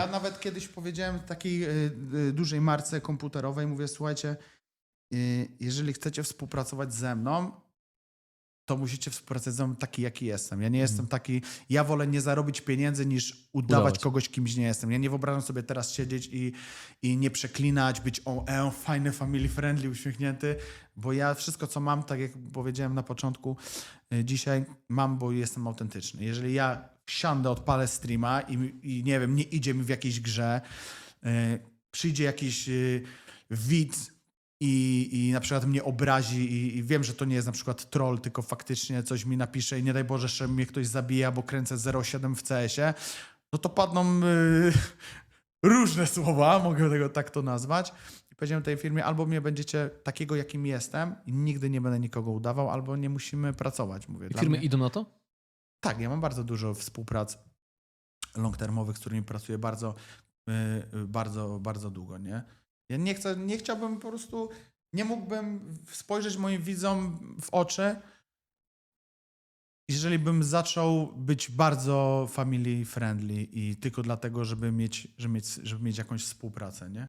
Ja nawet kiedyś powiedziałem takiej y, y, dużej marce komputerowej, mówię, słuchajcie, y, jeżeli chcecie współpracować ze mną, to musicie współpracować ze mną taki, jaki jestem. Ja nie jestem taki, ja wolę nie zarobić pieniędzy, niż udawać, Udawać. kogoś, kimś nie jestem. Ja nie wyobrażam sobie teraz siedzieć i, i nie przeklinać, być o, e, fajny, family friendly, uśmiechnięty, bo ja wszystko, co mam, tak jak powiedziałem na początku, y, dzisiaj mam, bo jestem autentyczny. Jeżeli ja siądę, odpalę streama i, i nie wiem, nie idzie mi w jakiejś grze, y, przyjdzie jakiś y, widz i, i na przykład mnie obrazi i, i wiem, że to nie jest na przykład troll, tylko faktycznie coś mi napisze i nie daj Boże, że mnie ktoś zabija, bo kręcę 0,7 w CS-ie, no to padną y, różne słowa, mogę tego tak to nazwać. I powiedziałem tej firmie, albo mnie będziecie takiego, jakim jestem i nigdy nie będę nikogo udawał, albo nie musimy pracować. Mówię, I firmy mnie- idą na to? Tak, ja mam bardzo dużo współprac long-termowych, z którymi pracuję bardzo, y, y, bardzo, bardzo długo, nie? Ja nie chcę, nie chciałbym po prostu, nie mógłbym spojrzeć moim widzom w oczy, jeżeli bym zaczął być bardzo family friendly i tylko dlatego, żeby mieć, żeby mieć, żeby mieć jakąś współpracę, nie?